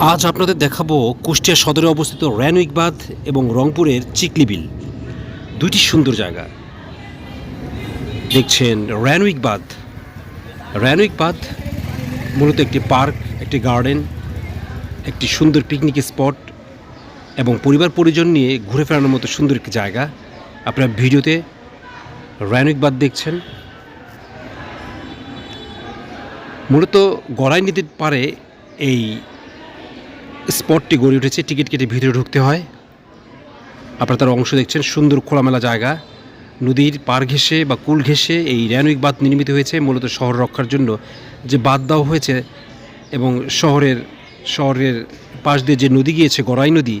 আজ আপনাদের দেখাবো কুষ্টিয়া সদরে অবস্থিত র্যানউইক এবং রংপুরের চিকলি বিল। দুইটি সুন্দর জায়গা। দেখছেন র্যানউইক বাঁধ র্যানউইক বাঁধ মূলত একটি পার্ক, একটি গার্ডেন, একটি সুন্দর পিকনিক স্পট এবং পরিবার পরিজন নিয়ে ঘুরে ফেরানোর মতো সুন্দর একটি জায়গা। আপনারা ভিডিওতে র্যানউইক বাঁধ দেখছেন। মূলত গড়াই নিতে পারে এই স্পটটি গড়ে উঠেছে, টিকিট কেটে ভিতরে ঢুকতে হয়। আপনারা তার অংশ দেখছেন, সুন্দর খোলামেলা জায়গা। নদীর পার ঘেঁষে বা কুল ঘেঁষে এই র্যানউইক বাঁধ নির্মিত হয়েছে, মূলত শহর রক্ষার জন্য। যে বাঁধ দেওয়া হয়েছে এবং শহরের শহরের পাশ দিয়ে যে নদী গিয়েছে, গড়াই নদী,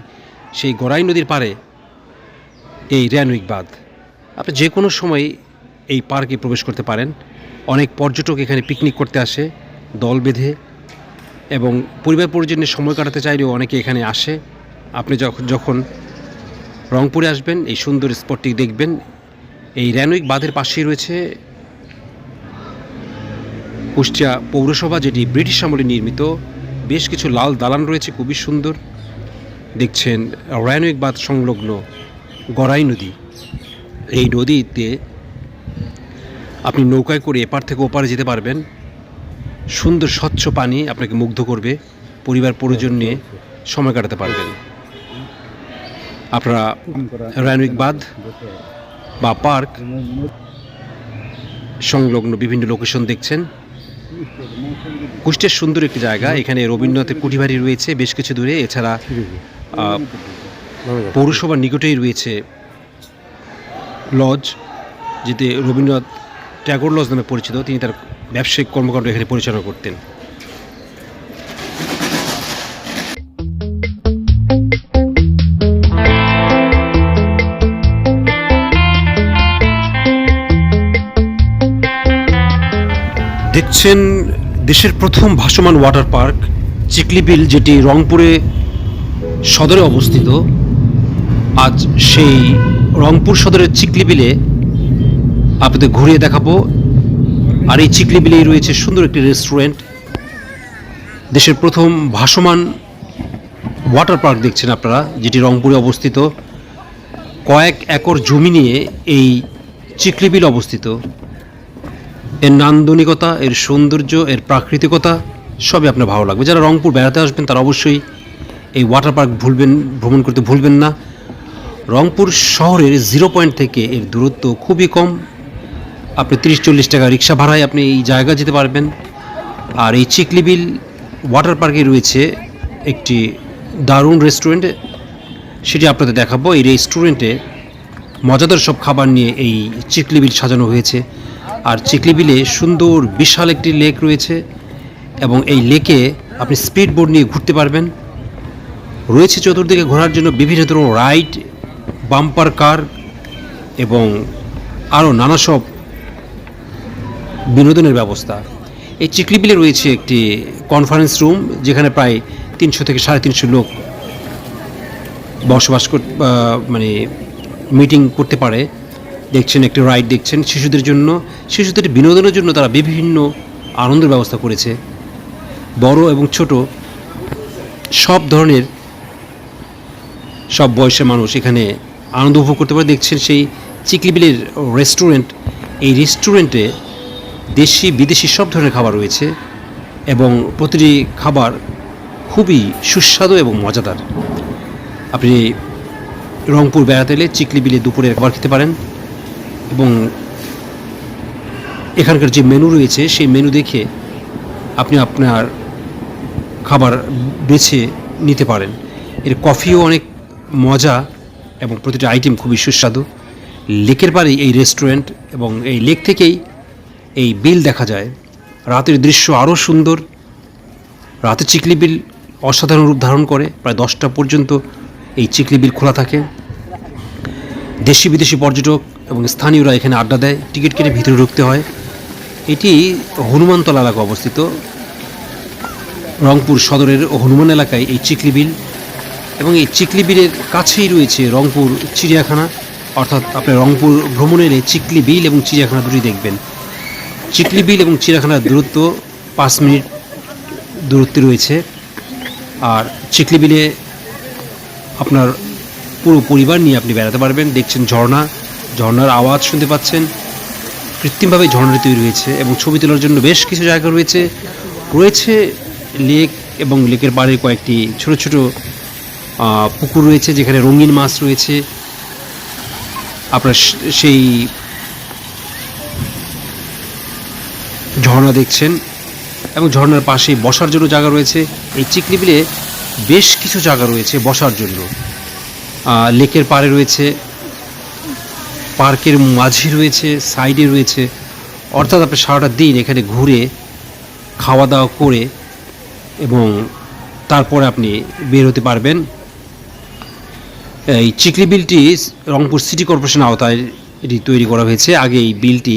সেই গড়াই নদীর পারে এই র্যানউইক বাঁধ। আপনি যে কোনো সময় এই পার্কে প্রবেশ করতে পারেন। অনেক পর্যটক এখানে পিকনিক করতে আসে, দল বেঁধে। এবং পরিবার পরিজনের সময় কাটাতে চাইলেও অনেকে এখানে আসে। আপনি যখন যখন রংপুরে আসবেন, এই সুন্দর স্পটটি দেখবেন। এই র্যানউইক বাঁধের পাশেই রয়েছে কুষ্টিয়া পৌরসভা, যেটি ব্রিটিশ আমলে নির্মিত। বেশ কিছু লাল দালান রয়েছে, খুবই সুন্দর। দেখছেন র্যানউইক বাঁধ সংলগ্ন গড়াই নদী। এই নদীতে আপনি নৌকায় করে এপার থেকে ওপারে যেতে পারবেন। সুন্দর, স্বচ্ছ পানি আপনাকে মুগ্ধ করবে, পরিবার, পরিজন নিয়ে সময় কাটাতে পারবেন। আপনারা র্যানউইক বাঁধ বা পার্ক সংলগ্ন বিভিন্ন লোকেশন দেখছেন। কুষ্টের সুন্দর একটি জায়গা, এখানে রবীন্দ্রনাথের কুঠিবাড়ি রয়েছে বেশ কিছু দূরে, এছাড়া পৌরসভার নিকটেই রয়েছে লজ যেতে রবীন্দ্রনাথ ট্যাগর লজ নামে পরিচিত, তিনি তার ব্যবসায়িক কর্মকাণ্ড এখানে পরিচালনা করতেন। দেখছেন দেশের প্রথম ভাসমান ওয়াটার পার্ক, চিকলি বিল, যেটি রংপুরে সদরে অবস্থিত। আজ সেই রংপুর সদরের চিকলি বিলে আপনাদের ঘুরিয়ে দেখাবো আর এই চিকলি বিলেই রয়েছে সুন্দর একটি রেস্টুরেন্ট দেশের প্রথম ভাসমান ওয়াটার পার্ক দেখছেন আপনারা, যেটি রংপুরে অবস্থিত। কয়েক একর জমি নিয়ে এই চিকলি বিল অবস্থিত। এর নান্দনিকতা, এর সৌন্দর্য, এর প্রাকৃতিকতা সবই আপনার ভালো লাগবে। যারা রংপুর বেড়াতে আসবেন, তারা অবশ্যই এই ওয়াটার পার্ক ভুলবেন, ভ্রমণ করতে ভুলবেন না। রংপুর শহরের জিরো পয়েন্ট থেকে এর দূরত্ব খুবই কম। আপনি তিরিশ, চল্লিশ টাকা রিক্সা ভাড়ায় আপনি এই জায়গা যেতে পারবেন। আর এই চিকলিবিল ওয়াটার পার্কে রয়েছে একটি দারুণ রেস্টুরেন্ট সেটি আপনাদের দেখাবো। এই রেস্টুরেন্টে মজাদার সব খাবার নিয়ে এই চিকলিবিল সাজানো হয়েছে। আর চিকলিবিলে সুন্দর, বিশাল একটি লেক রয়েছে এবং এই লেকে আপনি স্পিড বোর্ড নিয়ে ঘুরতে পারবেন। রয়েছে চতুর্দিকে ঘোরার জন্য বিভিন্ন ধরনের রাইড বাম্পার কার এবং আরও নানা সব বিনোদনের ব্যবস্থা। এই চিকলিবিলে রয়েছে একটি কনফারেন্স রুম যেখানে প্রায় তিনশো থেকে সাড়ে তিনশো লোক বসবাস কর মানে মিটিং করতে পারে। দেখছেন একটি রাইড দেখছেন শিশুদের জন্য। শিশুদের বিনোদনের জন্য তারা বিভিন্ন আনন্দের ব্যবস্থা করেছে। বড় এবং ছোট সব ধরনের সব বয়সের মানুষ এখানে আনন্দ উপভোগ করতে পারে। দেখছেন সেই চিকলিবিলের রেস্টুরেন্ট এই রেস্টুরেন্টে দেশি, বিদেশি সব ধরনের খাবার রয়েছে এবং প্রতিটি খাবার খুবই সুস্বাদু এবং মজাদার। আপনি রংপুর বেড়াতে এলে চিকলি বিলে দুপুরে খাবার খেতে পারেন এবং এখানকার যে মেনু রয়েছে, সেই মেনু দেখে আপনি আপনার খাবার বেছে নিতে পারেন। এর কফিও অনেক মজা এবং প্রতিটি আইটেম খুবই সুস্বাদু। লেকের পাড়ে এই রেস্টুরেন্ট এবং এই লেক থেকেই এই বিল দেখা যায়। রাতের দৃশ্য আরও সুন্দর। রাতে চিকলি বিল অসাধারণ রূপ ধারণ করে। প্রায় দশটা পর্যন্ত এই চিকলি বিল খোলা থাকে। দেশি বিদেশি পর্যটক এবং স্থানীয়রা এখানে আড্ডা দেয়। টিকিট কেটে ভিতরে ঢুকতে হয়। এটি হনুমানতলা এলাকা অবস্থিত। রংপুর সদরের হনুমান এলাকায় এই চিকলি বিল এবং এই চিকলি বিলের কাছেই রয়েছে রংপুর চিড়িয়াখানা। অর্থাৎ আপনি রংপুর ভ্রমণে এলে চিকলি বিল এবং চিড়িয়াখানা দুটি দেখবেন। চিকলি বিল এবং চিড়িয়াখানার দূরত্ব পাঁচ মিনিট দূরত্বে রয়েছে। আর চিকলি বিলে আপনার পুরো পরিবার নিয়ে আপনি বেড়াতে পারবেন। দেখছেন ঝর্ণা, ঝর্ণার আওয়াজ শুনতে পাচ্ছেন। কৃত্রিমভাবে ঝর্ণাটি তৈরি হয়েছে এবং ছবি তোলার জন্য বেশ কিছু জায়গা রয়েছে। রয়েছে লেক এবং লেকের পাড়ে কয়েকটি ছোট ছোট পুকুর রয়েছে যেখানে রঙিন মাছ রয়েছে। আপনার সেই ঝর্ণা দেখছেন এবং ঝর্ণার পাশে বসার জন্য জায়গা রয়েছে। এই চিকলি বিলে বেশ কিছু জায়গা রয়েছে বসার জন্য। লেকের পাড়ে রয়েছে, পার্কের মাঝে রয়েছে, সাইডে রয়েছে। অর্থাৎ আপনি সারাটা দিন এখানে ঘুরে খাওয়া দাওয়া করে এবং তারপরে আপনি বের হতে পারবেন। এই চিকলি বিলটি রংপুর সিটি কর্পোরেশন আওতায় এটি তৈরি করা হয়েছে। আগে এই বিলটি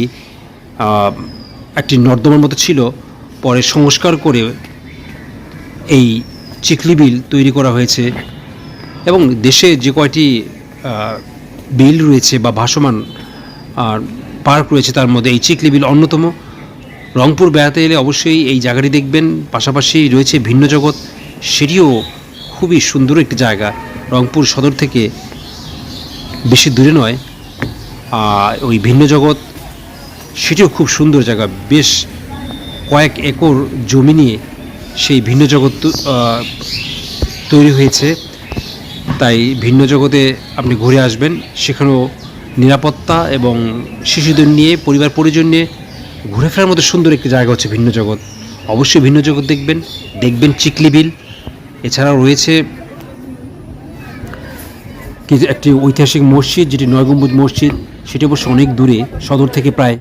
একটি নর্দমার মতো ছিল। পরে সংস্কার করে এই চিকলি বিল তৈরি করা হয়েছে এবং দেশে যে কয়টি বিল রয়েছে বা ভাসমান পার্ক রয়েছে তার মধ্যে এই চিকলি বিল অন্যতম। রংপুর বেড়াতে এলে অবশ্যই এই জায়গাটি দেখবেন। পাশাপাশি রয়েছে ভিন্ন জগৎ। সেটিও খুবই সুন্দর একটি জায়গা। রংপুর সদর থেকে বেশি দূরে নয়। ওই ভিন্ন জগৎ সেটিও খুব সুন্দর জায়গা। বেশ কয়েক একর জমি নিয়ে সেই ভিন্ন জগৎ তৈরি হয়েছে। তাই ভিন্ন জগতে আপনি ঘুরে আসবেন। সেখানেও নিরাপত্তা এবং শিশুদের নিয়ে, পরিবার পরিজন নিয়ে ঘুরে ফেরার মতো সুন্দর একটি জায়গা হচ্ছে ভিন্ন জগৎ। অবশ্যই ভিন্ন জগৎ দেখবেন। দেখবেন চিকলি বিল। এছাড়াও রয়েছে একটি ঐতিহাসিক মসজিদ, যেটি নয় গম্বুজ মসজিদ। সেটি অবশ্য অনেক দূরে, সদর থেকে প্রায়